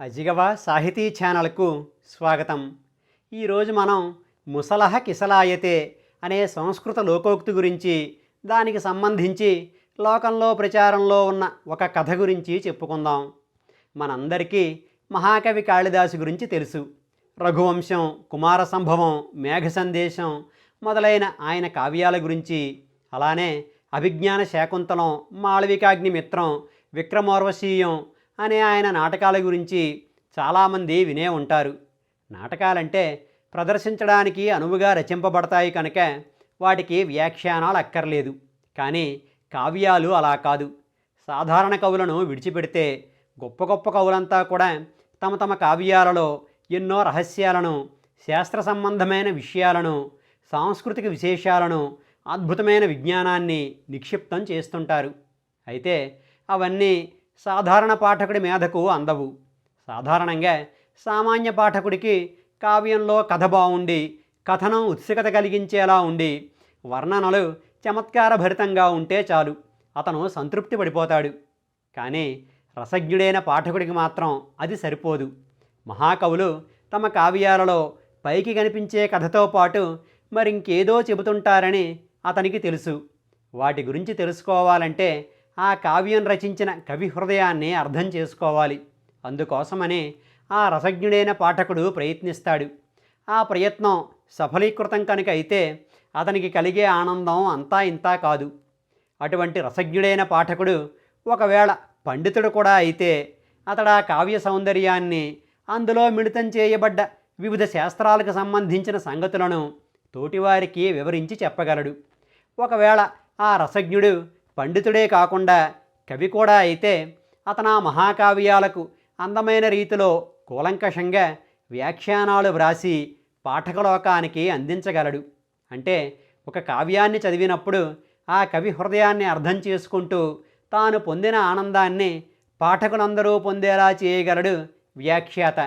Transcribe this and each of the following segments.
అజిగవ సాహితీ ఛానల్కు స్వాగతం. ఈరోజు మనం ముసలహ కిసలాయతే అనే సంస్కృత లోకోక్తి గురించి దానికి సంబంధించి లోకంలో ప్రచారంలో ఉన్న ఒక కథ గురించి చెప్పుకుందాం. మనందరికీ మహాకవి కాళిదాసు గురించి తెలుసు. రఘువంశం కుమార సంభవం మేఘ సందేశం మొదలైన ఆయన కావ్యాల గురించి అలానే అభిజ్ఞాన శాకుంతలం మాళవికాగ్ని మిత్రం విక్రమోర్వశీయం అనే ఆయన నాటకాల గురించి చాలామంది వినే ఉంటారు. నాటకాలంటే ప్రదర్శించడానికి అనువుగా రచింపబడతాయి కనుక వాటికి వ్యాఖ్యానాలు అక్కర్లేదు. కానీ కావ్యాలు అలా కాదు. సాధారణ కవులను విడిచిపెడితే గొప్ప గొప్ప కవులంతా కూడా తమ తమ కావ్యాలలో ఎన్నో రహస్యాలను శాస్త్ర సంబంధమైన విషయాలను సాంస్కృతిక విశేషాలను అద్భుతమైన విజ్ఞానాన్ని నిక్షిప్తం చేస్తుంటారు. అయితే అవన్నీ సాధారణ పాఠకుడి మేధకు అందవు. సాధారణంగా సామాన్య పాఠకుడికి కావ్యంలో కథ బాగుండి కథనం ఉత్సుకత కలిగించేలా ఉండి వర్ణనలు చమత్కారభరితంగా ఉంటే చాలు. అతను సంతృప్తి పడిపోతాడు. కానీ రసజ్ఞుడైన పాఠకుడికి మాత్రం అది సరిపోదు. మహాకవులు తమ కావ్యాలలో పైకి కనిపించే కథతో పాటు మరింకేదో చెబుతుంటారని అతనికి తెలుసు. వాటి గురించి తెలుసుకోవాలంటే ఆ కావ్యం రచించిన కవి హృదయాన్ని అర్థం చేసుకోవాలి. అందుకోసమనే ఆ రసజ్ఞుడైన పాఠకుడు ప్రయత్నిస్తాడు. ఆ ప్రయత్నం సఫలీకృతం కనుక అయితే అతనికి కలిగే ఆనందం అంతా ఇంతా కాదు. అటువంటి రసజ్ఞుడైన పాఠకుడు ఒకవేళ పండితుడు కూడా అయితే అతడు ఆ కావ్య సౌందర్యాన్ని అందులో మిళితం చేయబడ్డ వివిధ శాస్త్రాలకు సంబంధించిన సంగతులను తోటివారికి వివరించి చెప్పగలడు. ఒకవేళ ఆ రసజ్ఞుడు పండితుడే కాకుండా కవి కూడా అయితే అతను ఆ మహాకావ్యాలకు అందమైన రీతిలో కూలంకషంగా వ్యాఖ్యానాలు వ్రాసి పాఠకలోకానికి అందించగలడు. అంటే ఒక కావ్యాన్ని చదివినప్పుడు ఆ కవి హృదయాన్ని అర్థం చేసుకుంటూ తాను పొందిన ఆనందాన్ని పాఠకులందరూ పొందేలా చేయగలడు వ్యాఖ్యాత.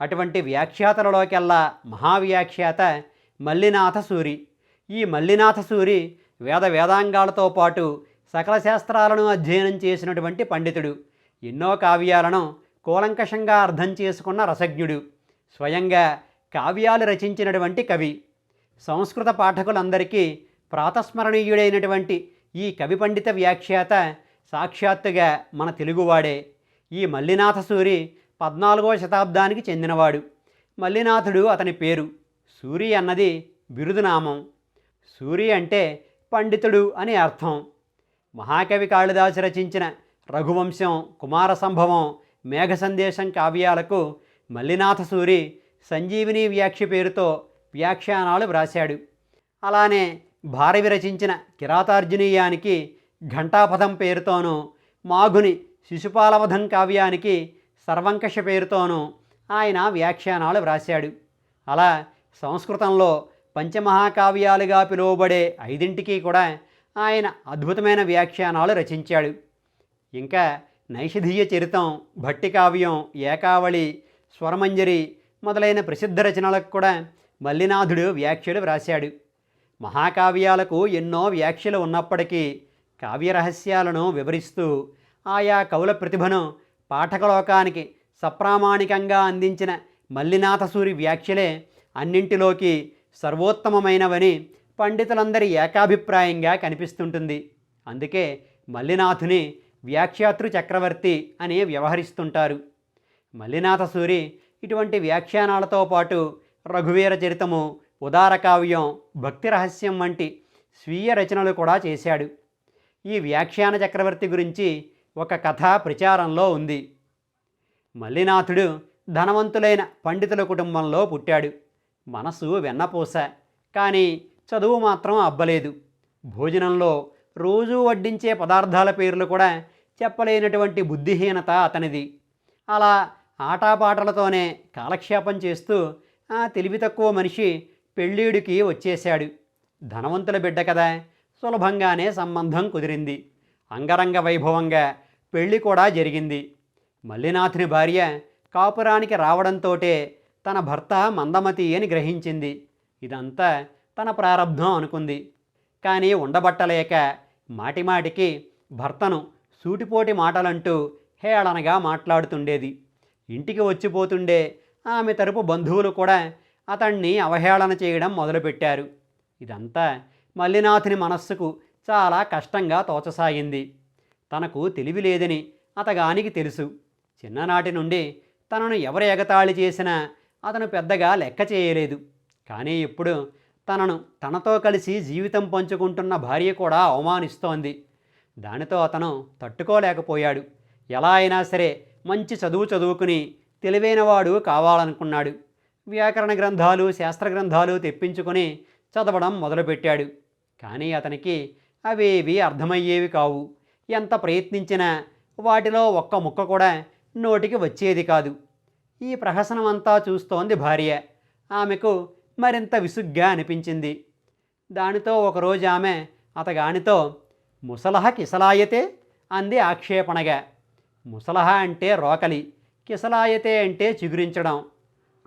అటువంటి వ్యాఖ్యాతలలోకెల్లా మహావ్యాఖ్యాత మల్లినాథసూరి. ఈ మల్లినాథసూరి వేద వేదాంగాలతో పాటు సకల శాస్త్రాలను అధ్యయనం చేసినటువంటి పండితుడు. ఎన్నో కావ్యాలను కూలంకషంగా అర్థం చేసుకున్న రసజ్ఞుడు. స్వయంగా కావ్యాలు రచించినటువంటి కవి. సంస్కృత పాఠకులందరికీ ప్రాతస్మరణీయుడైనటువంటి ఈ కవి పండిత వ్యాఖ్యాత సాక్షాత్తుగా మన తెలుగువాడే. ఈ మల్లినాథ సూరి పద్నాలుగో శతాబ్దానికి చెందినవాడు. మల్లినాథుడు అతని పేరు. సూరి అన్నది బిరుదునామం. సూరి అంటే పండితుడు అని అర్థం. మహాకవి కాళిదాసు రచించిన రఘువంశం కుమార సంభవం మేఘ సందేశం కావ్యాలకు మల్లినాథ సూరి సంజీవిని వ్యాఖ్య పేరుతో వ్యాఖ్యానాలు వ్రాశాడు. అలానే భారవి రచించిన కిరాతార్జునీయానికి ఘంటాపథం పేరుతోనూ మాఘుని శిశుపాలవధం కావ్యానికి సర్వంకష పేరుతోనూ ఆయన వ్యాఖ్యానాలు వ్రాశాడు. అలా సంస్కృతంలో పంచమహాకావ్యాలుగా పిలువబడే ఐదింటికి కూడా ఆయన అద్భుతమైన వ్యాఖ్యానాలు రచించాడు. ఇంకా నైషధీయ చరితం భట్టి కావ్యం ఏకావళి స్వరమంజరి మొదలైన ప్రసిద్ధ రచనలకు కూడా మల్లినాథుడు వ్యాఖ్యలు వ్రాశాడు. మహాకావ్యాలకు ఎన్నో వ్యాఖ్యలు ఉన్నప్పటికీ కావ్యరహస్యాలను వివరిస్తూ ఆయా కవుల ప్రతిభను పాఠకలోకానికి సప్రామాణికంగా అందించిన మల్లినాథసూరి వ్యాఖ్యలే అన్నింటిలోకి సర్వోత్తమమైనవని పండితులందరి ఏకాభిప్రాయంగా కనిపిస్తుంటుంది. అందుకే మల్లినాథుని వ్యాఖ్యాతృ చక్రవర్తి అని వ్యవహరిస్తుంటారు. మల్లినాథ సూరి ఇటువంటి వ్యాఖ్యానాలతో పాటు రఘువీర చరితము ఉదారకావ్యం భక్తి రహస్యం వంటి స్వీయ రచనలు కూడా చేశాడు. ఈ వ్యాఖ్యాన చక్రవర్తి గురించి ఒక కథ ప్రచారంలో ఉంది. మల్లినాథుడు ధనవంతులైన పండితుల కుటుంబంలో పుట్టాడు. మనసు వెన్నపూస. కానీ చదువు మాత్రం అబ్బలేదు. భోజనంలో రోజూ వడ్డించే పదార్థాల పేర్లు కూడా చెప్పలేనటువంటి బుద్ధిహీనత అతనిది. అలా ఆటాపాటలతోనే కాలక్షేపం చేస్తూ ఆ తెలివి తక్కువ మనిషి పెళ్ళీడికి వచ్చేశాడు. ధనవంతుల బిడ్డ కదా సులభంగానే సంబంధం కుదిరింది. అంగరంగ వైభవంగా పెళ్ళి కూడా జరిగింది. మల్లినాథుని భార్య కాపురానికి రావడంతోటే తన భర్త మందమతి అని గ్రహించింది. ఇదంతా తన ప్రారంధం అనుకుంది. కానీ ఉండబట్టలేక మాటిమాటికి భర్తను సూటిపోటి మాటలంటూ హేళనగా మాట్లాడుతుండేది. ఇంటికి వచ్చిపోతుండే ఆమె తరపు బంధువులు కూడా అతన్ని అవహేళన చేయడం మొదలుపెట్టారు. ఇదంతా మల్లినాథుని మనస్సుకు చాలా కష్టంగా తోచసాగింది. తనకు తెలివి లేదని అతగానికి తెలుసు. చిన్ననాటి నుండి తనను ఎవరు ఎగతాళి చేసినా అతను పెద్దగా లెక్క చేయలేదు. కానీ ఇప్పుడు తనను తనతో కలిసి జీవితం పంచుకుంటున్న భార్య కూడా అవమానిస్తోంది. దానితో అతను తట్టుకోలేకపోయాడు. ఎలా అయినా సరే మంచి చదువు చదువుకుని తెలివైనవాడు కావాలనుకున్నాడు. వ్యాకరణ గ్రంథాలు శాస్త్ర గ్రంథాలు తెప్పించుకొని చదవడం మొదలుపెట్టాడు. కానీ అతనికి అవేవి అర్థమయ్యేవి కావు. ఎంత ప్రయత్నించినా వాటిలో ఒక్క ముక్క కూడా నోటికి వచ్చేది కాదు. ఈ ప్రహసనమంతా చూస్తోంది భార్య. ఆమెకు మరింత విసుగ్గా అనిపించింది. దానితో ఒకరోజు ఆమె అతగానితో ముసలహ కిసలాయతే? అంది ఆక్షేపణగా. ముసలహ అంటే రోకలి కిసలాయతే అంటే చిగురించడం.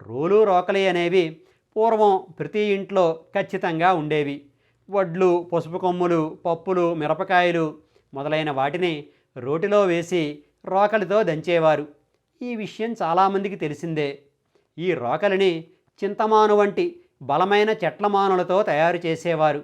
రోలు రోకలి అనేవి పూర్వం ప్రతి ఇంట్లో ఖచ్చితంగా ఉండేవి. వడ్లు పసుపు కొమ్ములు పప్పులు మిరపకాయలు మొదలైన వాటిని రోటిలో వేసి రోకలితో దంచేవారు. ఈ విషయం చాలామందికి తెలిసిందే. ఈ రోకలిని చింతమాను వంటి బలమైన చెట్ల మానులతో తయారు చేసేవారు.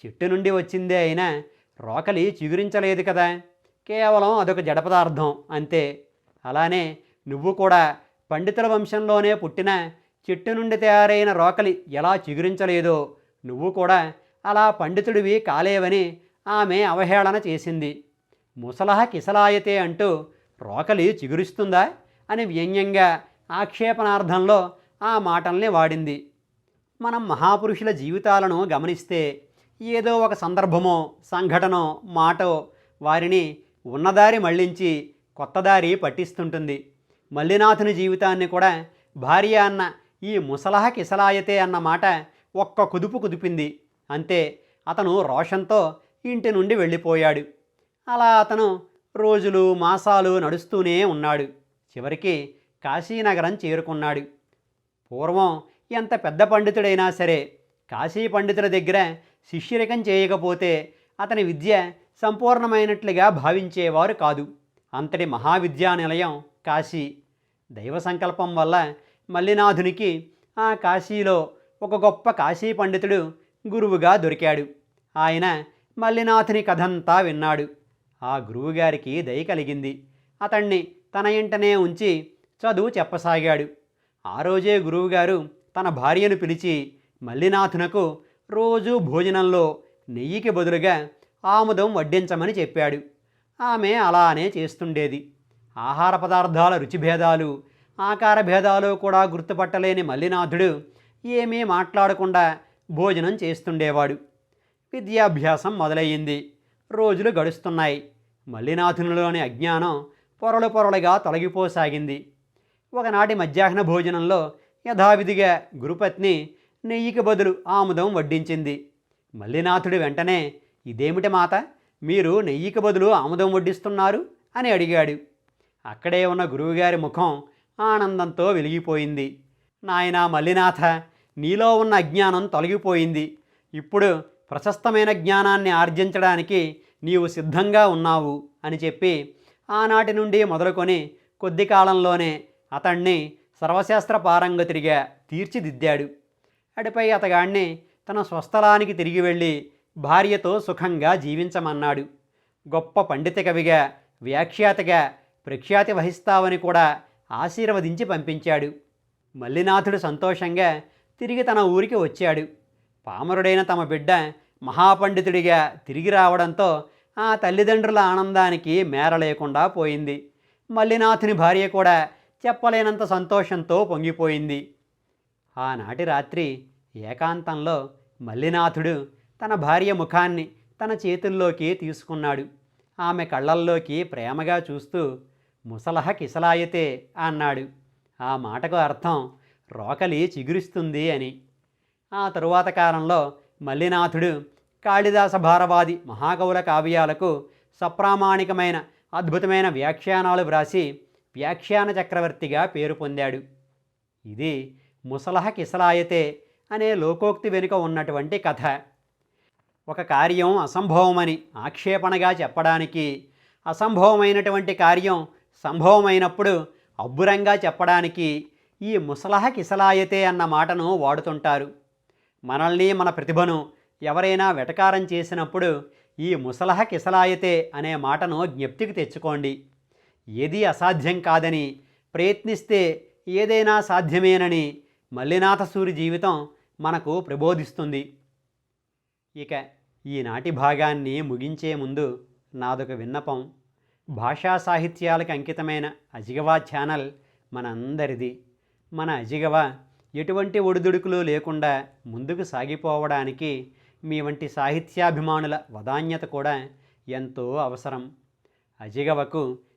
చెట్టు నుండి వచ్చిందే అయినా రోకలి చిగురించలేదు కదా. కేవలం అదొక జడపదార్థం అంతే. అలానే నువ్వు కూడా పండితుల వంశంలోనే పుట్టిన చెట్టు నుండి తయారైన రోకలి ఎలా చిగురించలేదో నువ్వు కూడా అలా పండితుడివి కాలేవని ఆమె అవహేళన చేసింది. ముసలహ కిసలాయతే అంటూ రోకలి చిగురిస్తుందా అని వ్యంగ్యంగా ఆక్షేపణార్థంలో ఆ మాటల్ని వాడింది. మనం మహాపురుషుల జీవితాలను గమనిస్తే ఏదో ఒక సందర్భమో సంఘటనో మాటో వారిని ఉన్నదారి మళ్ళించి కొత్త దారి పట్టిస్తుంటుంది. మల్లినాథుని జీవితాన్ని కూడా భార్య అన్న ఈ ముసలహ కిసలాయతే అన్న మాట ఒక్క కుదుపు కుదిపింది. అంతే అతను రోషంతో ఇంటి నుండి వెళ్ళిపోయాడు. అలా అతను రోజులు మాసాలు నడుస్తూనే ఉన్నాడు. చివరికి కాశీనగరం చేరుకున్నాడు. పూర్వం ఎంత పెద్ద పండితుడైనా సరే కాశీ పండితుల దగ్గర శిష్యరికం చేయకపోతే అతని విద్య సంపూర్ణమైనట్లుగా భావించేవారు కాదు. అంతటి మహావిద్యానిలయం కాశీ. దైవ సంకల్పం వల్ల మల్లినాథునికి ఆ కాశీలో ఒక గొప్ప కాశీ పండితుడు గురువుగా దొరికాడు. ఆయన మల్లినాథుని కథంతా విన్నాడు. ఆ గురువుగారికి దయ కలిగింది. అతన్ని తన ఇంటనే ఉంచి చదువు చెప్పసాగాడు. ఆ రోజే గురువుగారు తన భార్యను పిలిచి మల్లినాథునకు రోజు భోజనంలో నెయ్యికి బదులుగా ఆముదం వడ్డించమని చెప్పాడు. ఆమె అలానే చేస్తుండేది. ఆహార పదార్థాల రుచిభేదాలు ఆకార భేదాలు కూడా గుర్తుపట్టలేని మల్లినాథుడు ఏమీ మాట్లాడకుండా భోజనం చేస్తుండేవాడు. విద్యాభ్యాసం మొదలయ్యింది. రోజులు గడుస్తున్నాయి. మల్లినాథునిలోని అజ్ఞానం పొరలు పొరలుగా తొలగిపోసాగింది. ఒకనాటి మధ్యాహ్న భోజనంలో యథావిధిగా గురుపత్ని నెయ్యికి బదులు ఆముదం వడ్డించింది. మల్లినాథుడు వెంటనే ఇదేమిటి మాత? మీరు నెయ్యికి బదులు ఆముదం వడ్డిస్తున్నారు? అని అడిగాడు. అక్కడే ఉన్న గురువుగారి ముఖం ఆనందంతో వెలిగిపోయింది. నాయనా మల్లినాథ నీలో ఉన్న అజ్ఞానం తొలగిపోయింది. ఇప్పుడు ప్రశస్తమైన జ్ఞానాన్ని ఆర్జించడానికి నీవు సిద్ధంగా ఉన్నావు అని చెప్పి ఆనాటి నుండి మొదలుకొని కొద్ది కాలంలోనే అతన్ని సర్వశాస్త్ర పారంగతిగా తీర్చిదిద్దాడు. అడిపై అతగాణ్ణి తన స్వస్థలానికి తిరిగి వెళ్ళి భార్యతో సుఖంగా జీవించమన్నాడు. గొప్ప పండిత కవిగా వ్యాఖ్యాతగా ప్రఖ్యాతి వహిస్తావని కూడా ఆశీర్వదించి పంపించాడు. మల్లినాథుడు సంతోషంగా తిరిగి తన ఊరికి వచ్చాడు. పామరుడైన తమ బిడ్డ మహాపండితుడిగా తిరిగి రావడంతో ఆ తల్లిదండ్రుల ఆనందానికి మేర లేకుండా పోయింది. మల్లినాథుని భార్య కూడా చెప్పలేనంత సంతోషంతో పొంగిపోయింది. ఆనాటి రాత్రి ఏకాంతంలో మల్లినాథుడు తన భార్య ముఖాన్ని తన చేతుల్లోకి తీసుకున్నాడు. ఆమె కళ్ళల్లోకి ప్రేమగా చూస్తూ ముసలహ కిసలాయితే అన్నాడు. ఆ మాటకు అర్థం రోకలి చిగురిస్తుంది అని. ఆ తరువాత కాలంలో మల్లినాథుడు కాళిదాస భారవాది మహాకవుల కావ్యాలకు సప్రామాణికమైన అద్భుతమైన వ్యాఖ్యానాలు వ్రాసి వ్యాఖ్యాన చక్రవర్తిగా పేరు పొందాడు. ఇది ముసలహ కిసలాయతే అనే లోకోక్తి వెనుక ఉన్నటువంటి కథ. ఒక కార్యం అసంభవమని ఆక్షేపణగా చెప్పడానికి అసంభవమైనటువంటి కార్యం సంభవమైనప్పుడు అబ్బురంగా చెప్పడానికి ఈ ముసలహ కిసలాయతే అన్న మాటను వాడుతుంటారు. మనల్ని మన ప్రతిభను ఎవరైనా వెటకారం చేసినప్పుడు ఈ ముసలహ కిసలాయతే అనే మాటను జ్ఞప్తికి తెచ్చుకోండి. ఏదీ అసాధ్యం కాదని ప్రయత్నిస్తే ఏదైనా సాధ్యమేనని మల్లినాథసూరి జీవితం మనకు ప్రబోధిస్తుంది. ఇక ఈనాటి భాగాన్ని ముగించే ముందు నాదొక విన్నపం. భాషా సాహిత్యాలకు అంకితమైన అజిగవా ఛానల్ మనందరిది. మన అజిగవ ఎటువంటి ఒడిదుడుకులు లేకుండా ముందుకు సాగిపోవడానికి మీ వంటి సాహిత్యాభిమానుల వదాన్యత కూడా ఎంతో అవసరం. అజిగవకు